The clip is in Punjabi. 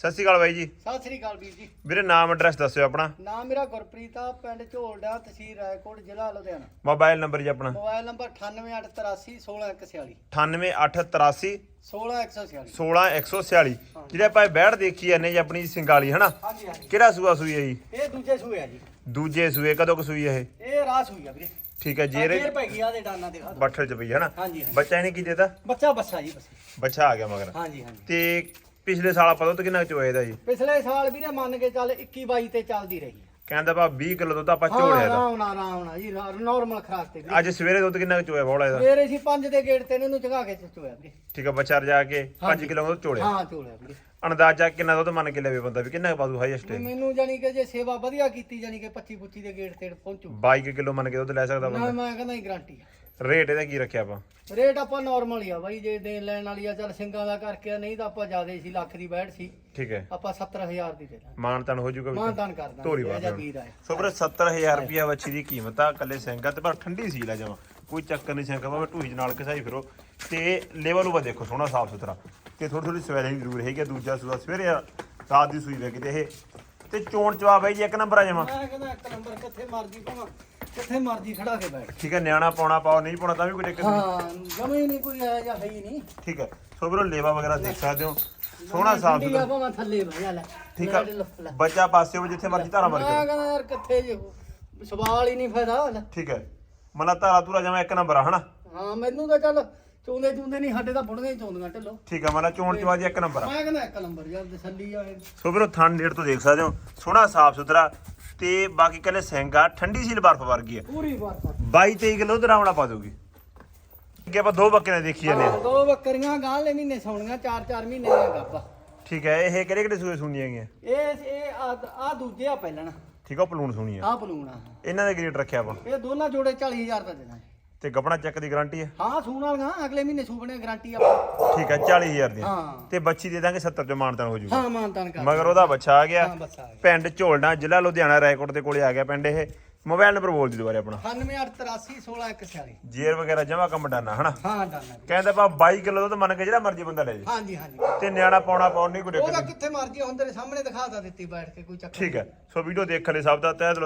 ਸਤਿ ਸ਼੍ਰੀ ਅਕਾਲ ਬਾਈ ਜੀ। ਸਤਿ ਸ੍ਰੀ ਅਕਾਲ ਵੀਰ ਜੀ। ਵੀਰੇ ਨਾਮ ਐਡਰੈਸ ਦੱਸਿਓ ਆਪਣਾ। ਨਾਮ ਮੇਰਾ ਗੁਰਪ੍ਰੀਤ ਆ ਪਿੰਡ ਝੋਲਡਾ ਤਹਿਸੀਲ ਰਾਏਕੋਟ ਜ਼ਿਲ੍ਹਾ ਲੁਧਿਆਣਾ। ਮੋਬਾਈਲ ਨੰਬਰ ਜੀ ਆਪਣਾ। ਮੋਬਾਈਲ ਨੰਬਰ 9883 16146 9883 16146 16146 ਜਿਹੜੇ ਆਪਾਂ ਇਹ ਬੈੜ ਦੇਖੀ ਜਾਂਦੇ ਜੀ ਆਪਣੀ ਸਿੰਗਾਲੀ ਹਨਾ? ਹਾਂਜੀ ਹਾਂਜੀ। ਕਿਹੜਾ ਸੂਆ ਸੂਈ ਹੈ ਜੀ? ਇਹ ਦੂਜੇ ਸੂਏ ਆ ਜੀ। ਦੂਜੇ ਸੂਏ ਕਦੋਂ ਕੁ ਸੂਈ ਹੈ ਇਹ? ਇਹ ਰਾਸ ਹੋਈ ਆ ਵੀਰੇ। ਠੀਕ ਹੈ ਜੇਰੇ ਜੇਰ ਪੈ ਗਈ ਆ ਦੇ ਡਾਨਾ ਦੇ ਬੱਠਲ ਚ ਪਈ ਹੈ ਨਾ ਹਾਂਜੀ ਹਾਂਜੀ। ਬੱਚਾ ਇਹਨੇ ਕੀ ਦੇਤਾ? ਬੱਚਾ ਬੱਸਾ ਜੀ ਬਸ। ਬੱਚਾ ਆ ਗਿਆ ਮਗਰ। ਹਾਂਜੀ ਹਾਂਜੀ। ਤੇ ਪਿਛਲੇ ਸਾਲ ਆਪਾਂ ਦੁੱਧ ਕਿੰਨਾ ਚੋਇਆ ਇਹਦਾ ਜੀ? ਪਿਛਲੇ ਸਾਲ ਵੀਰੇ ਮੰਨ ਕੇ ਚੱਲ 21 22 ਤੇ ਚੱਲਦੀ ਰਹੀ ਕਹਿੰਦਾ ਭਾ 20 ਕਿਲੋ ਦੁੱਧ ਆਪਾਂ ਝੋਲਿਆ ਦਾ ਨਾਲ ਆਰਾਮ ਨਾਲ ਜੀ ਨਾਰਮਲ ਖਰਾਕ ਤੇ ਅੱਜ ਸਵੇਰੇ ਦੁੱਧ ਕਿੰਨਾ ਚੋਇਆ ਬੋਲਾ ਇਹਦਾ? ਫੇਰ ਅਸੀਂ ਪੰਜ ਦੇ ਗੇਟ ਤੇ ਇਹਨੂੰ ਚਗਾ ਕੇ ਚੋਇਆ ਵੀਰੇ। ਠੀਕ ਹੈ ਬੱਚਾ ਰਜਾ ਕੇ 5 ਹਾਂਜੀ। ਕਿਲੋ ਦੁੱਧ ਚੋਲਿਆ ਹਾਂ ਚੋਲਿਆ ਵੀਰੇ। ਅੰਦਾਜ਼ਾ ਕਿੰਨਾ ਦੁੱਧ ਮੰਨ ਕੇ ਲਵੇ ਬੰਦਾ ਵੀ ਕਿੰਨਾ ਪਾਦੂ ਹਾਈਐਸਟ ਮੈਨੂੰ ਜਾਨੀ ਕਿ ਜੇ ਸੇਵਾ ਵਧੀਆ ਕੀਤੀ ਜਾਨੀ ਕਿ 25 25 ਦੇ ਗੇਟ ਤੇ ਪਹੁੰਚੂ। 22 ਕਿਲੋ ਮੰਨ ਕੇ ਦੁੱਧ ਲੈ ਸਕਦਾ ਨਾ ਬੰਦਾ? ਮੈਂ ਕਹਿੰਦਾ ਹੀ ਗਾਰੰਟੀ ਆ। ਰੇਟ ਇਹਦਾ ਕੀ ਰੱਖਿਆ ਆਪਾਂ? ਰੇਟ ਆਪਾਂ ਨਾਰਮਲ ਹੀ ਆ ਬਾਈ ਜੇ ਦੇਣ ਲੈਣ ਵਾਲੀ ਆ ਚੱਲ ਸਿੰਘਾਂ ਦਾ ਕਰਕੇ ਆ, ਨਹੀਂ ਤਾਂ ਆਪਾਂ ਜ਼ਿਆਦਾ ਸੀ ਲੱਖ ਦੀ ਬੈਠ ਸੀ। ਠੀਕ ਹੈ। ਆਪਾਂ 70000 ਦੀ ਦੇ ਦਾਂਗੇ। ਮਾਨਤਨ ਹੋ ਜਾਊਗਾ ਵਿੱਚ? ਮਾਨਦਾਨ ਕਰ ਦਾਂਗੇ ਇਹ ਬਾਤ ਵੀਰ ਆਇਆ। ਸੋ ਵੀਰੇ 70000 ਰੁਪਿਆ ਵੱਛੀ ਦੀ ਕੀਮਤ ਆ ਕੱਲੇ ਸਿੰਘਾਂ ਤੇ ਪਰ ਠੰਡੀ ਸੀ ਲੈ ਜਾਵਾਂ। ਕੋਈ ਚੱਕਰ ਨਹੀਂ ਸਿੰਘਾਂ ਭਾਵੇਂ ਢੂਹੀ ਨਾਲ ਕਿਸਾਈ ਫਿਰੋ। ਤੇ ਲੈਵਲ ਉਹ ਦੇਖੋ ਸੋਹਣਾ ਸਾਫ਼ ਸੁਥਰਾ ਤੇ ਥੋੜੀ ਥੋੜੀ ਸਵੈਲਿੰਗ ਜ਼ਰੂਰ ਹੈਗੀ ਆ, ਦੂਜਾ ਸੂਆ ਸਵੇਰੇ ਆ, ਰਾਤ ਦੀ ਸੂਈ ਵੇ ਕਿਤੇ ਇਹ ਤੇ ਚੋਣ ਚਵਾ ਬਾਈ ਜੀ ਇੱਕ ਨੰਬਰ ਆ ਜਾਵਾਂ। ਮੈਂ ਕਹਿੰਦਾ ਇੱਕ ਨੰਬਰ ਕਿੱਥੇ ਮਰਜ਼ੀ ਭਾਵਾਂ ਕਿੱਥੇ ਮਰਜ਼ੀ ਖੜਾ ਕੇ ਬੈਠ। ਠੀਕ ਹੈ ਨਿਆਣਾ ਪਾਉਣਾ ਪਾਓ ਨਹੀਂ ਪਾਉਣਾ ਤਾਂ ਵੀ ਕੋਈ ਦਿੱਕਤ ਨਹੀਂ। ਹਾਂ ਜਮੇ ਹੀ ਨਹੀਂ ਕੋਈ ਆਇਆ ਜਾਂ ਹੈ ਹੀ ਨਹੀਂ। ਠੀਕ ਹੈ ਸੋ ਵੀਰੋ ਲੇਵਾ ਵਗੈਰਾ ਦੇਖ ਸਕਦੇ ਹੋ। ਸੋਹਣਾ ਸਾਫ਼ ਠੰਡੀ ਆ ਸੁਥਰਾ ਭਾਵਾਂ ਥੱਲੇ ਬਹਿ ਜਾ ਲੈ। ਠੀਕ ਆ। ਬੱਚਾ ਪਾਸੇ ਹੋ ਜਿੱਥੇ ਮਰਜ਼ੀ ਧਾਰਾ ਮਾਰ ਮੈਂ ਕਹਿੰਦਾ ਯਾਰ ਕਿੱਥੇ ਜੇ ਸਵਾਲ ਹੀ ਨਹੀਂ ਫਾਇਦਾ। ਠੀਕ ਹੈ ਮਨਾ ਧਾਰਾ ਧੂਰਾ ਜਮਾ ਇੱਕ ਨੰਬਰ ਆ ਹਨਾ? ਹਾਂ ਮੈਨੂੰ ਤਾਂ ਚੱਲ ਚੋਂਦੇ ਚੁੰਦੇ ਨਹੀਂ ਸਾਡੇ ਤਾਂ ਬੁੜੀਆਂ ਹੀ ਚੋਂਦੀਆਂ ਢਿੱਲੋ। ਠੀਕ ਹੈ ਮਨਾ ਚੋਣ ਚਵਾ ਜੀ ਇੱਕ ਨੰਬਰ ਆ। ਮੈਂ ਕਹਿੰਦਾ ਇੱਕ ਨੰਬਰ ਯਾਰ ਤਸੱਲੀ ਆ ਇਹ। ਸੋ ਵੀਰੋ ਥਣ ਨੇੜ ਤੋਂ ਦੇਖ ਸਕਦੇ ਹੋ ਸੋਹਣਾ ਸਾਫ਼ ਸੁਥਰਾ ਤੇ ਬਾਕੀ ਕੱਲੇ ਸਿੰਗਾ ਠੰਡੀ ਸੀਲ ਬਰਫ ਵਰਗੀ ਆ। ਪੂਰੀ ਪਰ 22 23 ਕਿਲੋ ਤੇ ਰਾਵਣਾ ਪਾ ਦੋਗੀ। ਅੱਗੇ ਆਪਾਂ ਦੋ ਬੱਕਰੇ ਦੇਖੀ ਜਾਂਦੇ ਆ। ਦੋ ਬੱਕਰੀਆਂ ਗਾਂਲੇ ਮਹੀਨੇ ਸੌਣੀਆਂ ਚਾਰ ਚਾਰ ਮਹੀਨੇ ਦੀਆਂ ਗੱਭਾ। ਠੀਕ ਹੈ ਇਹ ਕਿਹੜੇ ਕਿਹੜੇ ਸੂਏ ਸੁਣੀਆਂ ਹੈਗੀਆਂ? ਇਹ ਇਹ ਆ ਦੂਜੇ ਆ ਪਹਿਲਣ। ਠੀਕ ਆ ਉਹ ਪਲੂਣ ਸੁਣੀ ਆ ਆ ਪਲੂਣ ਆ। ਇਹਨਾਂ ਦੇ ਗ੍ਰੇਡ ਰੱਖਿਆ ਆਪਾਂ। ਇਹ ਦੋਨਾਂ ਜੋੜੇ 40000 ਦਾ ਦੇਣਾ। ਤੇ ਗੱਪਣਾ ਚੱਕ ਦੀ ਗਾਰੰਟੀ ਹੈ? ਹਾਂ ਸੂਣ ਵਾਲੀਆਂ ਅਗਲੇ ਮਹੀਨੇ ਸੂਬਣੇ ਗਾਰੰਟੀ ਆਪਾਂ। ਠੀਕ ਹੈ 40000 ਦੀ ਹਾਂ। ਤੇ ਬੱਚੀ ਦੇ ਦਾਂਗੇ 70 ਚ ਮਾਨਤਾਨ ਹੋ ਜੂਗਾ। ਹਾਂ ਮਾਨਤਾਨ ਕਰ। ਮਗਰ ਉਹਦਾ ਬੱਚਾ ਆ ਗਿਆ। ਹਾਂ ਬਸ ਆ ਪਿੰਡ ਝੋਲਣਾ ਜ਼ਿਲ੍ਹਾ ਲੁਧਿਆਣਾ ਰਾਏਕੋਟ ਦੇ ਕੋਲੇ ਆ ਗਿਆ ਪਿੰਡ ਇਹ। ਮੋਬਾਈਲ ਨੰਬਰ ਬੋਲ ਦੀ ਦੁਬਾਰੇ ਆਪਣਾ। 9883 16146 ਜੇਰ ਵਗੈਰਾ ਜਮਾ ਕੰਮ ਡਾਨਾ ਹਨਾ? ਹਾਂ ਡਾਨਾ ਕਹਿੰਦਾ ਪਾ 22 ਕਿਲੋ ਦੁੱਧ ਮੰਨ ਕੇ ਜਿਹੜਾ ਮਰਜ਼ੀ ਬੰਦਾ ਲੈ ਜੇ ਹਾਂਜੀ ਹਾਂਜੀ। ਤੇ ਨਿਆਣਾ ਪਾਉਣਾ ਪਾਉਣ ਨਹੀਂ ਕੋਈ ਦਿੱਕਤ ਉਹਦਾ ਕਿੱਥੇ ਮਰਜ਼ੀ ਹੁਣ ਤੇਰੇ ਸਾਹਮਣੇ ਦਿਖਾ ਤਾ ਦਿੱਤੀ ਬੈਠ ਕੇ ਕੋਈ ਚੱਕਰ ਠੀਕ ਹੈ। ਸੋ ਵੀਡੀਓ ਦੇਖਣ ਲਈ ਸਭ ਦਾ ਤਹਿ ਦਿਲੋਂ